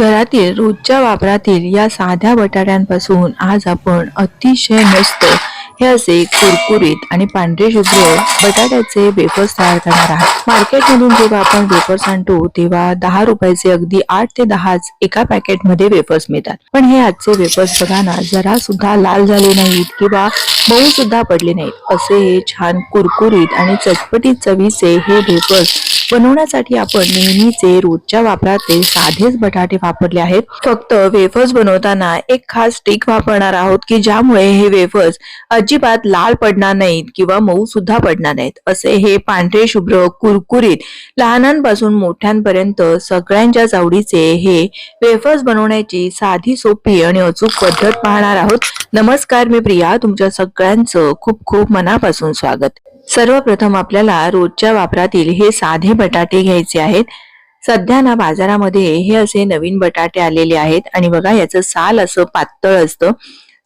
घरातील रोजच्या वापरातील या साध्या बटाट्यांपासून आज आपण अतिशय मस्त हे असे कुरकुरीत आणि पांढरे शुभ्र बटाट्याचे वेफर्स तयार करणार आहात. मार्केटमधून जेव्हा आपण वेफर्स आणतो तेव्हा दहा रुपयाचे अगदी आठ ते दहाच एका पॅकेटमध्ये वेफर्स मिळतात. पण हे आजचे वेफर्स बघा ना जरा सुद्धा लाल झाले नाहीत किंवा मऊ सुद्धा पडले नाहीत. असे हे छान कुरकुरीत आणि चटपटीत चवीचे हे वेफर्स बनवण्यासाठी आपण नेहमीचे रोजच्या वापरातले साधेच बटाटे वापरले आहेत. फक्त वेफर्स बनवताना एक खास स्टिक वापरणार आहोत की ज्यामुळे हे वेफर्स अजिबात लाल पडणार नाहीत किंवा मऊ सुद्धा पडणार नाहीत. असे हे पांढरे शुभ्र कुरकुरीत लहानांपासून मोठ्यांपर्यंत सगळ्यांच्या आवडीचे हे वेफर्स बनवण्याची साधी सोपी आणि अचूक पद्धत पाहणार आहोत. नमस्कार मी प्रिया. तुमच्या सगळ्यांचं खूप खूप मनापासून स्वागत. सर्वप्रथम आपल्याला रोजच्या वापरातील हे साधे बटाटे घ्यायचे आहेत. सध्या ना बाजारामध्ये हे असे नवीन बटाटे आलेले आहेत आणि बघा याचं साल असं पातळ असतं.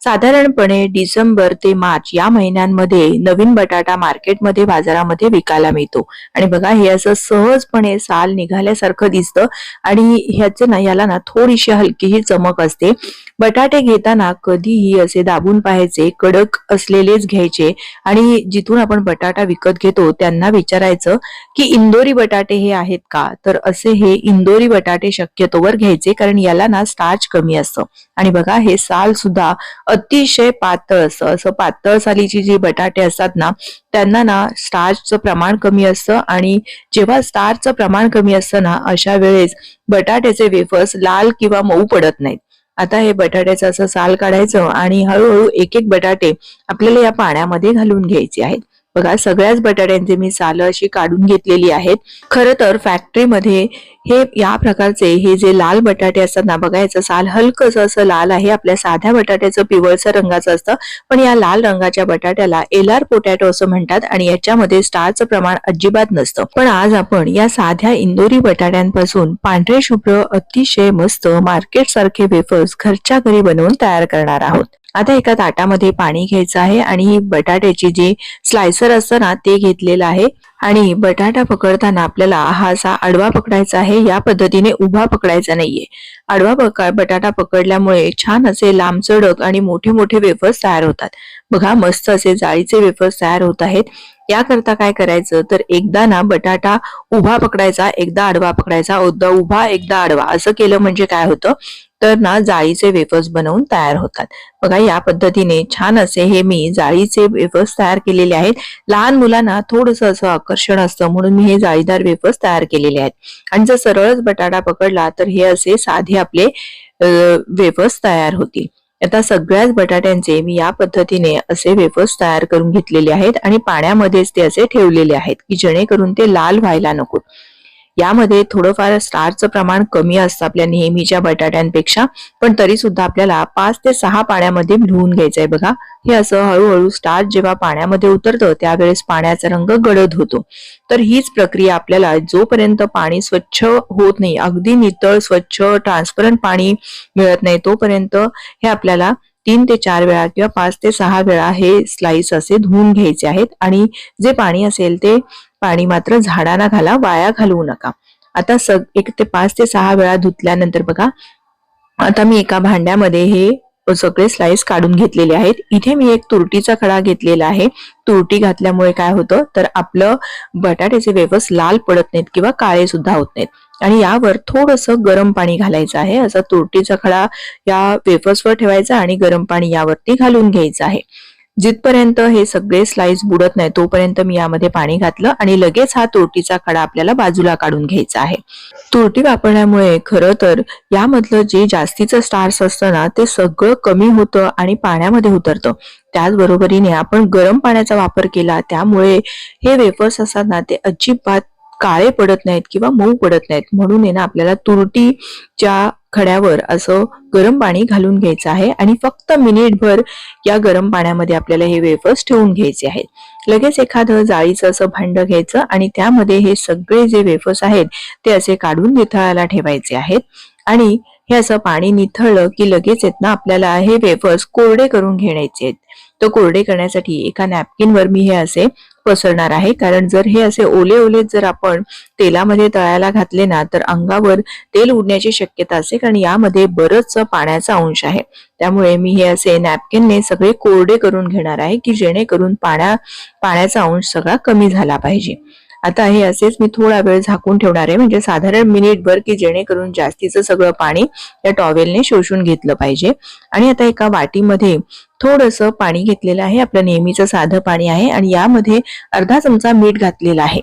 साधारणपणे डिसेंबर ते मार्च या महिन्यांमध्ये नवीन बटाटा मार्केटमध्ये बाजारामध्ये विकायला मिळतो. आणि बघा हे असं सहजपणे साल निघाल्यासारखं दिसतं आणि ह्याचे ना याला ना थोडीशी हलकी ही चमक असते. बटाटे घेताना कधीही असे दाबून पाहायचे कडक असलेलेच घ्यायचे आणि जिथून आपण बटाटा विकत घेतो त्यांना विचारायचं की इंदोरी बटाटे हे आहेत का? तर असे हे इंदोरी बटाटे शक्यतोवर घ्यायचे कारण याला ना स्टार्च कमी असतं. आणि बघा हे साल सुद्धा अतिशय पातळ असतं. असं पातळ सालीची जी बटाटे असतात ना त्यांना ना स्टार्चचं प्रमाण कमी असतं आणि जेव्हा स्टार्चचं प्रमाण कमी असतं ना अशा वेळेस बटाट्याचे वेफर्स लाल किंवा मऊ पडत नाहीत. आता हे बटाट्याचं असं साल काढायचं आणि हळूहळू एक एक बटाटे आपल्याला या पाण्यामध्ये घालून घ्यायचे आहेत. बघा सगळ्याच बटाट्यांचे मी साल अशी काढून घेतलेली आहेत. खर तर फॅक्टरीमध्ये हे या प्रकारचे हे जे लाल बटाटे असतात ना बघा याचं साल हलकस असं लाल आहे. आपल्या साध्या बटाट्याचं पिवळसर रंगाचं असतं. पण या लाल रंगाच्या बटाट्याला एलार पोटॅटो असं म्हणतात आणि याच्यामध्ये स्टारचं प्रमाण अजिबात नसतं. पण आज आपण या साध्या इंदोरी बटाट्यांपासून पांढरे शुभ्र अतिशय मस्त मार्केट सारखे वेफर्स घरच्या घरी बनवून तयार करणार आहोत. आता एका ताटामध्ये पाणी घ्यायचं आहे आणि बटाट्याची जी स्लायसर असतं ना ते घेतलेलं आहे. आणि बटाटा पकडताना आपल्याला हा असा आडवा पकडायचा आहे. या पद्धतीने उभा पकडायचा नाहीये. आडवा पका बटाटा पकडल्यामुळे छान असे लांब चढक आणि मोठे मोठे वेफर्स तयार होतात. बघा मस्त असे जाळीचे वेफर्स तयार होत आहेत. याकरता काय करायचं? तर एकदा ना बटाटा उभा पकडायचा एकदा आडवा पकडायचा. एकदा उभा एकदा आडवा. असं केलं म्हणजे काय होतं? तर ना जाळीचे वेफर्स बनवून तयार होतात. बघा या पद्धतीने छान असे हे मी जाळीचे वेफर्स तयार केलेले आहेत. लहान मुलांना थोडस असं आकर्षण असतं म्हणून मी हे जाळीदार वेफर्स तयार केलेले आहेत. आणि जर सरळच बटाटा पकडला तर हे असे साधे आपले वेफर्स तयार होतील. आता सगळ्याच बटाट्यांचे मी या पद्धतीने असे वेफर्स तयार करून घेतलेले आहेत आणि पाण्यामध्येच ते असे ठेवलेले आहेत की जेणेकरून ते लाल व्हायला नको. यामध्ये थोडंफार स्टारचं प्रमाण कमी असतं आपल्या नेहमीच्या बटाट्यांपेक्षा पण तरी सुद्धा आपल्याला पाच ते सहा पाण्यामध्ये धुवून घ्यायचंय बघा. हे असं हळूहळू स्टार्च जेव्हा पाण्यामध्ये उतरतं त्यावेळेस पाण्याचा रंग गडद होतो. तर हीच प्रक्रिया आपल्याला जोपर्यंत पाणी स्वच्छ होत नाही अगदी नितळ स्वच्छ ट्रान्सपरंट पाणी मिळत नाही तोपर्यंत हे आपल्याला तीन ते चार वेळा किंवा पाच ते सहा वेळा हे स्लाइस असे धुवून घ्यायचे आहेत. आणि जे पाणी असेल ते पाणी मात्र झाडांना घाला वाया घालवू नका. आता सग एक ते पाच ते सहा वेळा धुतल्यानंतर बघा आता मी एका भांड्यामध्ये हे सगळे स्लाइस काढून घेतलेले आहेत. इथे मी एक तुरटीचा खडा घेतलेला आहे. तुरटी घातल्यामुळे काय होतं? तर आपलं बटाट्याचे वेफर्स लाल पडत नाहीत किंवा काळे सुद्धा होत नाहीत. आणि यावर थोडस गरम पाणी घालायचं आहे. असा तुरटीचा खडा या वेफर्सवर ठेवायचा आणि गरम पाणी यावरती घालून घ्यायचं आहे. जिथपर्यंत हे सगळे स्लाइस बुडत नाही तोपर्यंत मी यामध्ये पाणी घातलं आणि लगेच हा तुरटीचा खडा आपल्याला बाजूला काढून घ्यायचा आहे. तुरटी वापरण्यामुळे खरं तर यामधलं जे जास्तीचं स्टार्स असतं ना ते सगळं कमी होतं आणि पाण्यामध्ये उतरतं. त्याचबरोबरीने आपण गरम पाण्याचा वापर केला त्यामुळे हे वेफर्स असतात ना ते अजिबात काळे पडत नाहीत किंवा मऊ पडत नाहीत म्हणून आहे ना आपल्याला तुरटीच्या खड्यावर असं गरम पाणी घालून घ्यायचं आहे आणि फक्त मिनिटभर या गरम पाण्यामध्ये आपल्याला हे वेफर्स ठेवून घ्यायचे आहेत. लगेच एखादं जाळीचं असं भांड घ्यायचं आणि त्यामध्ये हे सगळे जे वेफर्स आहेत ते असे काढून निथळायला ठेवायचे आहेत. आणि हे असं पाणी निथळलं की लगेच येत ना आपल्याला हे वेफर्स कोरडे करून घेण्याचे आहेत. तर कोरडे करण्यासाठी एका नॅपकिनवर मी हे असे पसरणार आहे. कारण जर हे असे ओले ओले जर आपण तेलामध्ये तळायला घातले ना तर अंगावर तेल उडण्याची शक्यता असते. कारण यामध्ये बरंच पाण्याचा अंश आहे. त्यामुळे मी हे असे नॅपकिनने सगळे कोरडे करून घेणार आहे की जेणेकरून पाण्या पाण्याचा अंश सगळा कमी झाला पाहिजे. आता हे असेच मी थोडा वेळ झाकून ठेवणार आहे. म्हणजे साधारण मिनिटभर की जेणेकरून जास्तीचं सगळं पाणी या टॉवेलने शोषून घेतलं पाहिजे. आणि आता एका वाटीमध्ये थोडस पाणी घेतलेलं आहे. आपलं नेहमीचं साधं पाणी आहे आणि यामध्ये अर्धा चमचा मीठ घातलेला आहे.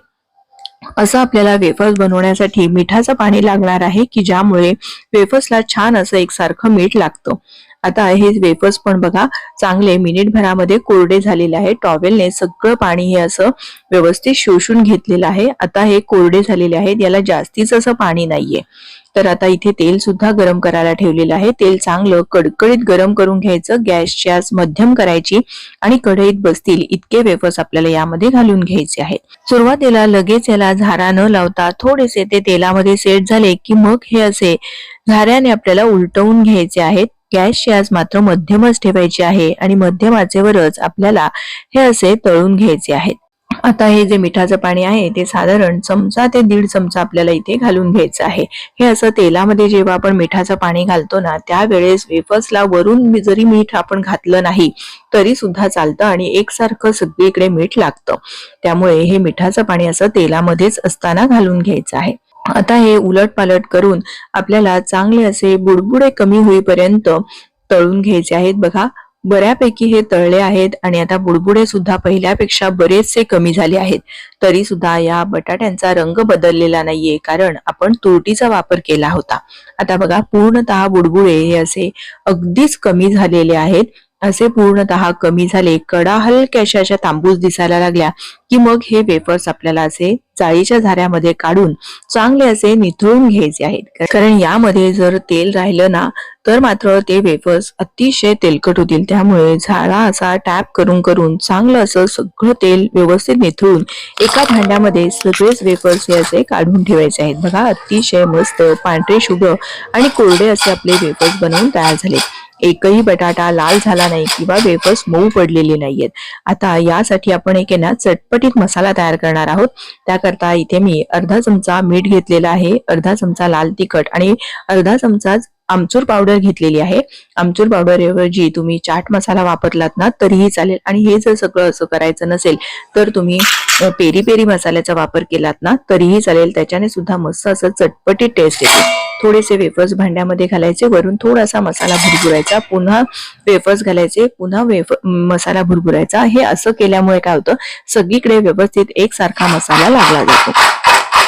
असं आपल्याला वेफर्स बनवण्यासाठी मिठाचं पाणी लागणार आहे की ज्यामुळे वेफर्सला छान असं एकसारखं मीठ लागतं. आता हे वेफर्स पण बघा चांगले मिनिटभरामध्ये कोरडे झालेले आहे टॉवेलने सगळं पाणी हे असं व्यवस्थित शोषून घेतलेलं आहे. आता हे कोरडे झालेले आहेत. याला जास्तीच असं पाणी नाहीये. तर आता इथे तेल सुद्धा गरम करायला ठेवलेलं आहे. तेल चांगलं कडकडीत गरम करून घ्यायचं. गॅसची आज मध्यम करायची आणि कढईत बसतील इतके वेफर्स आपल्याला यामध्ये घालून घ्यायचे आहेत. सुरुवातीला लगेच याला झारा न लावता थोडेसे ते तेलामध्ये सेट झाले की मग हे असे झाऱ्याने आपल्याला उलटवून घ्यायचे आहेत. गॅसची आज मात्र मध्यमच ठेवायची आहे आणि मध्यमाचेवरच आपल्याला हे असे तळून घ्यायचे आहेत. आता हे जे मिठाचं पाणी आहे ते साधारण चमचा ते दीड चमचा आपल्याला इथे घालून घ्यायचं आहे. हे असं तेलामध्ये जेव्हा आपण मिठाचं पाणी घालतो ना त्यावेळेस वेफर्सला वरून जरी मीठ आपण घातलं नाही तरी सुद्धा चालतं आणि एकसारखं सगळीकडे मीठ लागतं. त्यामुळे हे मिठाचं पाणी असं तेलामध्येच असताना घालून घ्यायचं आहे. आता हे उलट पालट करून आपल्याला चांगले असे बुडबुडे कमी होईपर्यंत तळून घ्यायचे आहेत बघा. बऱ्यापैकी हे तळले आहेत आणि आता बुडबुडे सुद्धा पहिल्यापेक्षा बरेचसे कमी झाले आहेत. तरी सुद्धा या बटाट्यांचा रंग बदललेला नाहीये कारण आपण तुरटीचा वापर केला होता. आता बघा पूर्णतः बुडबुडे हे असे अगदीच कमी झालेले आहेत. असे पूर्णतः कमी झाले. कडा हलक्याशा अशा तांबूस दिसायला लागल्या की मग हे वेफर्स आपल्याला असे जाळीच्या झाऱ्यामध्ये काढून चांगले असे निथळून घ्यायचे आहेत. कारण यामध्ये जर तेल राहिलं ना तर मात्र ते वेफर्स अतिशय तेलकट होतील. त्यामुळे झाडा असा टॅप करून करून चांगलं असं सगळं तेल व्यवस्थित निथळून एका भांड्यामध्ये सगळेच वेफर्स हे असे काढून ठेवायचे आहेत. बघा अतिशय मस्त पांढरे शुभ्र आणि कोरडे असे आपले वेफर्स बनवून तयार झाले एकही बटाटा लाल झाला नाही किंवा वेफर्स मऊ पडलेले नाहीयेत. आता यासाठी आपण एक ना चटपटीत मसाला तयार करणार आहोत. त्याकरता इथे मी अर्धा चमचा मीठ घेतलेला आहे अर्धा चमचा लाल तिखट आणि अर्धा चमचा आमचूर पावडर घेतलेली आहे. आमचूर पावडर ऐवजी तुम्ही चाट मसाला वापरलात ना तरीही चालेल. आणि हे जर सगळं असं करायचं नसेल तर तुम्ही पेरी पेरी मसाल्याचा वापर केलात ना तरीही चालेल. त्याच्याने सुद्धा मस्त असं चटपटी टेस्ट येते. थोडेसे वेफर्स भांड्यामध्ये घालायचे वरून थोडासा मसाला भुरभुरायचा पुन्हा वेफर्स घालायचे पुन्हा वेफ मसाला भुरभुरायचा. हे असं केल्यामुळे काय होतं सगळीकडे व्यवस्थित एकसारखा मसाला लागला जातो.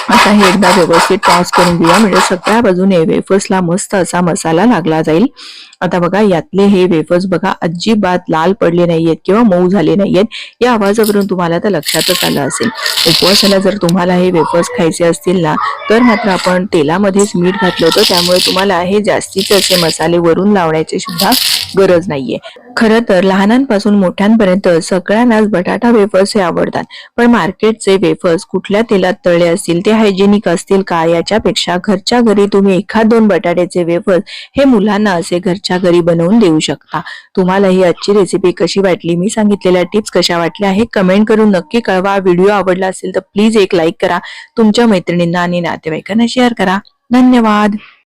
आता हे एकदा व्यवस्थित टॉस करून घेऊया. म्हणजे सगळ्या बाजूने वेफर्सला मस्त असा मसाला लागला जाईल. आता बघा यातले हे वेफर्स बघा अजिबात लाल पडले नाहीयेत किंवा मऊ झाले नाहीयेत. या आवाजावरून तुम्हाला तर लक्षातच आलं असेल. उपवासाला जर तुम्हाला हे वेफर्स खायचे असतील ना तर मात्र आपण तेलामध्येच मीठ घातलं होतं. त्यामुळे तुम्हाला हे जास्तीचे असे मसाले वरून लावण्याची सुद्धा गरज नाहीये. खरं तर लहानांपासून मोठ्यांपर्यंत सगळ्यांनाच बटाटा वेफर्स हे आवडतात. पण मार्केटचे वेफर्स कुठल्या तेलात तळले असतील ते हायजेनिक असतील का याच्यापेक्षा घरच्या घरी तुम्ही एखाद दोन बटाट्याचे वेफर्स हे मुलांना असे घरच्या घरी बनवून देऊ शकता. तुम्हाला ही आजची रेसिपी कशी वाटली? मी सांगितलेल्या टिप्स कशा वाटल्या हे कमेंट करून नक्की कळवा. व्हिडिओ आवडला असेल तर प्लीज एक लाईक करा. तुमच्या मैत्रिणींना आणि नातेवाईकांना शेअर करा. धन्यवाद.